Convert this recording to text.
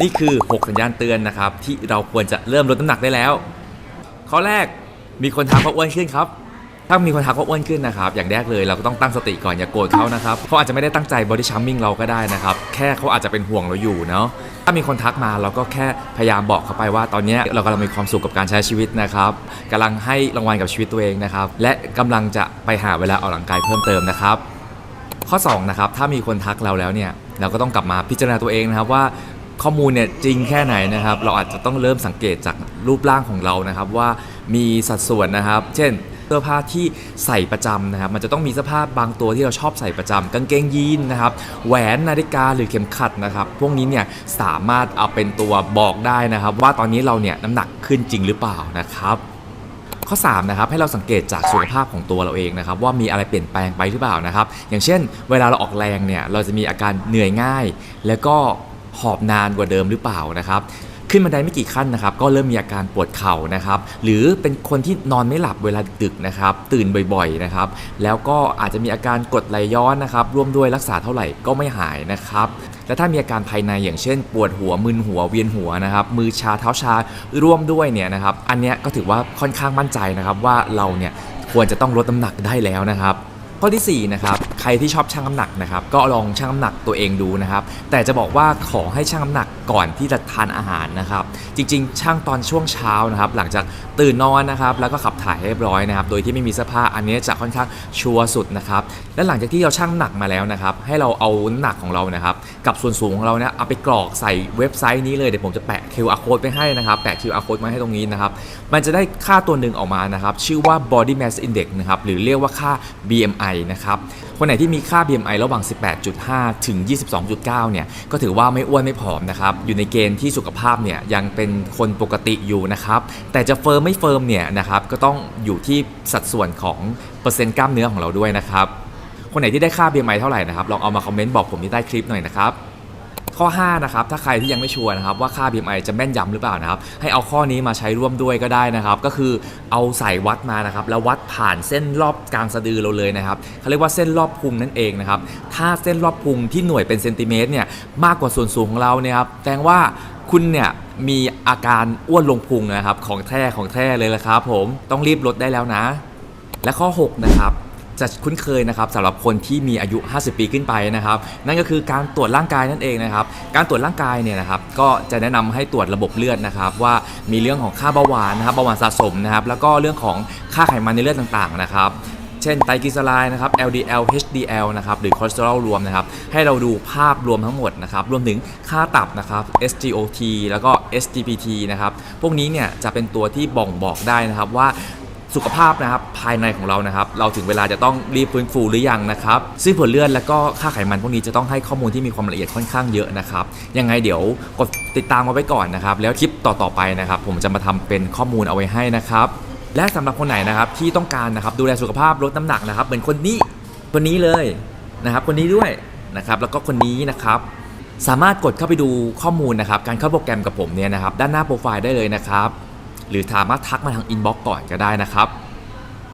นี่คือ 6 สัญญาณเตือนนะครับ ที่เราควรจะเริ่มลดน้ำหนักได้แล้ว ข้อแรกมีคนทักว่าอ้วนขึ้นครับ ถ้ามีคนทักว่าอ้วนขึ้นนะครับ อย่างแรกเลยเราก็ต้องตั้งสติก่อนอย่าโกรธเขานะครับเขาอาจจะไม่ได้ตั้งใจบอดี้ชัมมิ่งเราก็ได้นะครับ แค่เขาอาจจะเป็นห่วงเราอยู่เนาะ ถ้ามีคนทักมาเราก็แค่พยายามบอกเขาไปว่า ตอนนี้เรากำลังมีความสุขกับการใช้ชีวิตนะครับกำลังให้รางวัลกับชีวิตตัวเองนะครับ และกำลังจะไปหาเวลาออกกำลังกายเพิ่มเติมนะครับ ข้อ2นะครับถ้ามีคนทักเราแล้วเนี่ยเราก็ต้องกลับมาพิจารณาตัวเองนะครับว่า ข้อมูลเนี่ยจริงแค่ไหนนะครับ เราอาจจะต้องเริ่มสังเกตจากรูปร่างของเรานะครับ ว่ามีสัดส่วนนะครับ เช่นเสื้อผ้าที่ใส่ประจำนะครับ มันจะต้องมีเสื้อผ้าบางตัวที่เราชอบใส่ประจำกางเกงยีนนะครับ แหวนนาฬิกาหรือเข็มขัดนะครับ พวกนี้เนี่ยสามารถเอาเป็นตัวบอกได้นะครับ ว่าตอนนี้เราเนี่ยน้ำหนักขึ้นจริงหรือเปล่านะครับข้อ3นะครับให้เราสังเกตจากสุขภาพของตัวเราเองนะครับว่ามีอะไรเปลี่ยนแปลงไปหรือเปล่านะครับ อย่างเช่น เวลาเราออกแรงเนี่ยเราจะมีอาการเหนื่อยง่าย แล้วก็ หอบนานกว่าเดิมหรือเปล่านะครับขึ้นบันไดไม่กี่ขั้นนะครับ ก็เริ่มมีอาการปวดเข่านะครับ หรือเป็นคนที่นอนไม่หลับเวลาดึกนะครับ ตื่นบ่อยๆนะครับ แล้วก็อาจจะมีอาการกดไหลย้อนนะครับ ร่วมด้วยรักษาเท่าไหร่ก็ไม่หายนะครับ และถ้ามีอาการภายในอย่างเช่น ปวดหัวมึนหัวเวียนหัวนะครับ มือชาเท้าชาร่วมด้วยเนี่ยนะครับ อันเนี้ยก็ถือว่าค่อนข้างมั่นใจนะครับว่าเราเนี่ยควรจะต้องลดน้ำหนักได้แล้วนะครับ ข้อที่4นะครับ ใครที่ชอบชั่งน้ำหนักนะครับก็ลองชั่งน้ำหนักตัวเองดูนะครับ แต่จะบอกว่าขอให้ชั่งน้ำหนักก่อนที่จะทานอาหารนะครับ จริงๆ ชั่งตอนช่วงเช้านะครับหลังจากตื่นนอนนะครับแล้วก็ขับถ่ายเรียบร้อยนะครับโดยที่ไม่มีเสื้อผ้าอันนี้จะค่อนข้างชัวร์สุดนะครับและหลังจากที่เราชั่งหนักมาแล้วนะครับให้เราเอาน้ำหนักของเรานะครับกับส่วนสูงของเราเนี่ยเอาไปกรอกใส่เว็บไซต์นี้เลยเดี๋ยวผมจะแปะ QR code ไปให้นะครับแปะ QR code มาให้ตรงนี้นะครับมันจะได้ค่าตัวหนึ่งออกมานะครับชื่อว่า body mass index นะครับหรือเรียกว่าค่า BMI นะครับคนไหนที่มีค่า BMI ระหว่าง 18.5 ถึง 22.9 เนี่ย ก็ถือว่าไม่อ้วนไม่ผอมนะครับ อยู่ในเกณฑ์ที่สุขภาพเนี่ยยังเป็นคนปกติอยู่นะครับ แต่จะเฟิร์มไม่เฟิร์มเนี่ยนะครับก็ต้องอยู่ที่สัดส่วนของเปอร์เซ็นต์กล้ามเนื้อของเราด้วยนะครับ คนไหนที่ได้ค่า BMI เท่าไหร่นะครับ ลองเอามาคอมเมนต์บอกผมที่ใต้คลิปหน่อยนะครับ ข้อ 5 นะครับ ถ้าใครที่ยังไม่ชัวร์นะครับว่าค่า BMI จะแม่นยำหรือเปล่านะครับ ให้เอาข้อนี้มาใช้ร่วมด้วยก็ได้นะครับ ก็คือเอาใส่วัดมานะครับ แล้ววัดผ่านเส้นรอบกลางสะดือเราเลยนะครับเขาเรียกว่าเส้นรอบพุงนั่นเองนะครับ ถ้าเส้นรอบพุงที่หน่วยเป็นเซนติเมตรเนี่ยมากกว่าส่วนสูงของเราเนี่ยครับแสดงว่าคุณเนี่ยมีอาการอ้วนลงพุงนะครับ ของแท้ของแท้เลยละครับผมต้องรีบลดได้แล้วนะ และข้อ 6 นะครับ จะคุ้นเคยนะครับสำหรับคนที่มีอายุ 50 ปีขึ้นไปนะครับ นั่นก็คือการตรวจร่างกายนั่นเองนะครับ การตรวจร่างกายเนี่ยนะครับ ก็จะแนะนำให้ตรวจระบบเลือดนะครับ ว่ามีเรื่องของค่าเบาหวานนะครับเบาหวานสะสมนะครับ แล้วก็เรื่องของค่าไขมันในเลือดต่างๆนะครับเช่นไตรกลีเซอไรด์นะครับ LDL HDL นะครับ หรือคอเลสเตอรอลรวมนะครับ ให้เราดูภาพรวมทั้งหมดนะครับ รวมถึงค่าตับนะครับ SGOT แล้วก็ SGPT นะครับ พวกนี้เนี่ยจะเป็นตัวที่บ่งบอกได้นะครับว่า สุขภาพนะครับภายในของเรานะครับ เราถึงเวลาจะต้องรีบฟื้นฟูหรือยังนะครับซึ่งผลเลือดและก็ค่าไขมันพวกนี้จะต้องให้ข้อมูลที่มีความละเอียดค่อนข้างเยอะนะครับยังไงเดี๋ยวกดติดตามมาไว้ก่อนนะครับ แล้วคลิปต่อๆไปนะครับ ผมจะมาทำเป็นข้อมูลเอาไว้ให้นะครับ และสำหรับคนไหนนะครับที่ต้องการนะครับดูแลสุขภาพลดน้ำหนักนะครับ เหมือนคนนี้คนนี้เลยนะครับ คนนี้ด้วยนะครับ แล้วก็คนนี้นะครับสามารถกดเข้าไปดูข้อมูลนะครับ การเข้าโปรแกรมกับผมเนี่ยนะครับ ด้านหน้าโปรไฟล์ได้เลยนะครับ หรือสามารถทักมาทางอินบ็อกซ์ก่อนก็ได้นะครับ